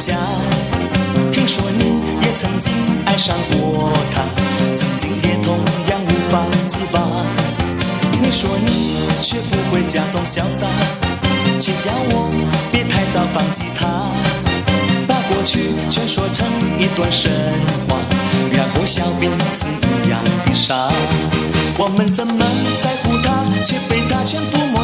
家。听说你也曾经爱上过她，曾经也同样无法自拔。你说你学不会假装潇洒，却叫我别太早放弃她，把过去全说成一段神话，然后笑彼此一样的傻。我们怎么在乎他，却被他全部抹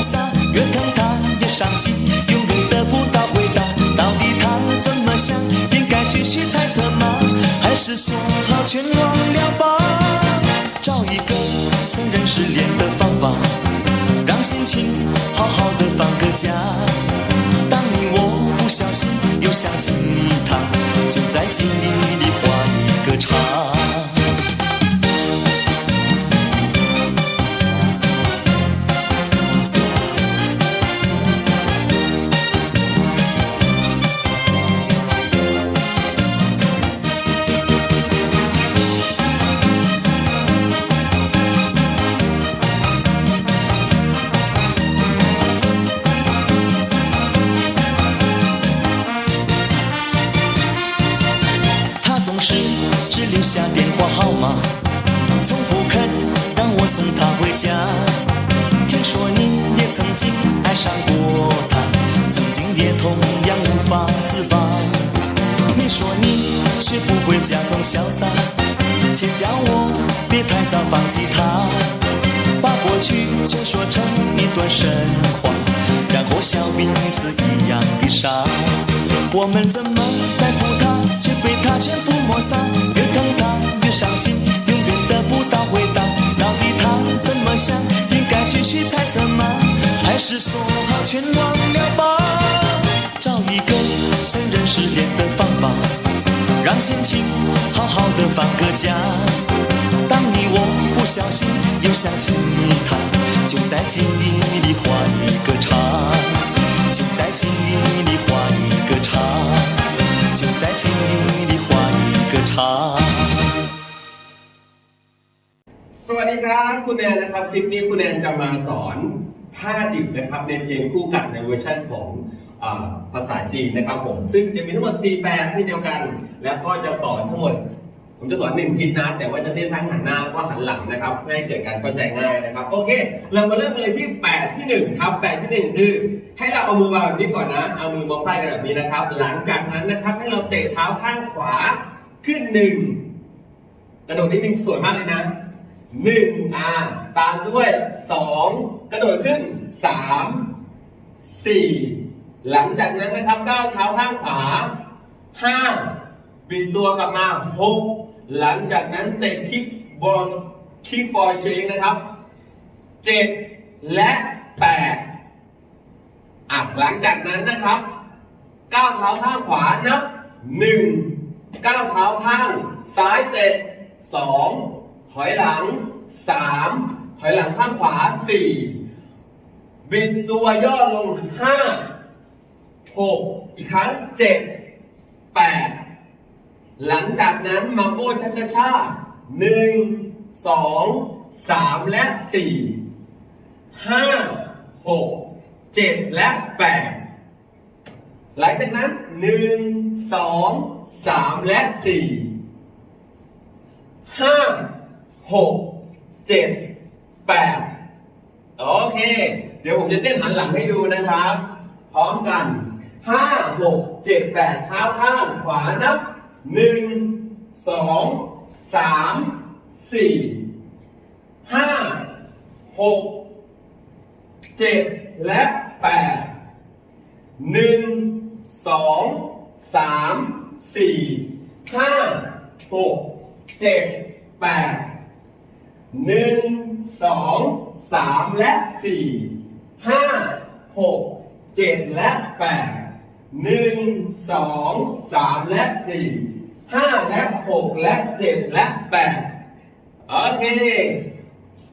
说好全忘了吧？找一个承认失恋的方法，让心情好好的放个假。当你我不小心又想起他，就在记忆里话号码，从不肯让我送她回家。听说你也曾经爱上过他，曾经也同样无法自拔。你说你学不会假装潇洒，且叫我别太早放弃他，把过去全说成一段神话，然后笑彼此一样的傻。我们怎么在乎他，却被他全部抹杀？个承认失恋的方法，让心情好好的放个假。当你我不小心又想起他，就在记忆里画一个叉。就在记忆里画一个叉，就在记忆里画一个叉。 สวัสดีครับคุณแนนนะครับคลิปนี้คุณแนนจะมาสอนท่าดิบนะครับในเพลงคู่กันในเวอร์ชันของอา ภาษาจีนนะครับผม ซึ่งจะมีทั้งหมด 4 แปลที่เดียวกัน แล้วก็จะสอนทั้งหมด ผมจะสอนหนึ่งทิศนะ แต่ว่าจะเต้นทั้งหันหน้าแล้วก็หันหลังนะครับ เพื่อให้เกิดการเข้าใจง่ายนะครับ โอเค เรามาเริ่มกันเลยที่ 8 ที่ 1 ครับ 8 ที่ 1 คือ ให้เราเอามือวางแบบนี้ก่อนนะ เอามือมาไขว้กันแบบนี้นะครับ หลังจากนั้นนะครับ ให้เราเตะเท้าข้างขวาขึ้นหนึ่งกระโดดนิดนึงสวยมากเลยนะหนึ่งอ่าตามด้วยสองกระโดดขึ้นสามสี่ หลังจากนั้นนะครับก้าวเท้าข้างขวาห้าบิดตัวกลับมาหกหลังจากนั้นเตะคิกบอลคิกบอลเชงนะครับเจ็ดและแปดอะหลังจากนั้นนะครับก้าวเท้าข้างขวานับหนึ่งก้าวเท้าข้างซ้ายเตะสองถอยหลังสามถอยหลังข้างขวาสี่บิดตัวย่อลงห้า หกอีกครั้งเจ็ดแปดหลังจากนั้นมัมโบชาชาชาหนึ่งสองสามและสี่ห้าหกเจ็ดและแปดหลังจากนั้นหนึ่งสองสามและสี่ห้าหกเจ็ดแปดโอเค เดี๋ยวผมจะเต้นหันหลังให้ดูนะครับ พร้อมกัน ห้าหกเจ็ดแปดเท้าข้างขวานับหนึ่งสองสามสี่ห้าหกเจ็ดและแปดหนึ่งสองสามสี่ห้าหกเจ็ดแปดหนึ่งสองสามและสี่ห้าหกเจ็ดและแปด หนึ่งสองสามและสี่ห้าและหกและเจ็ดและแปดโอเค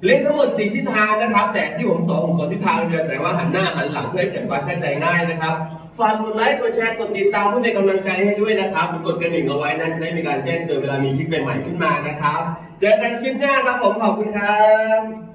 เล่นทั้งหมดสี่ทิศทางนะครับ แต่ที่ผมสอนผมสอนทิศทางเดียวแต่ว่าหันหน้าหันหลังเพื่อให้เกิดความเข้าใจง่ายนะครับฝากกดไลค์กดแชร์กดติดตามเพื่อเป็นกำลังใจให้ด้วยนะครับกดกระดิ่งเอาไว้นะจะได้มีการแจ้งเตือนเวลามีคลิปใหม่ๆขึ้นมานะครับ เจอกันคลิปหน้าครับผมขอบคุณครับ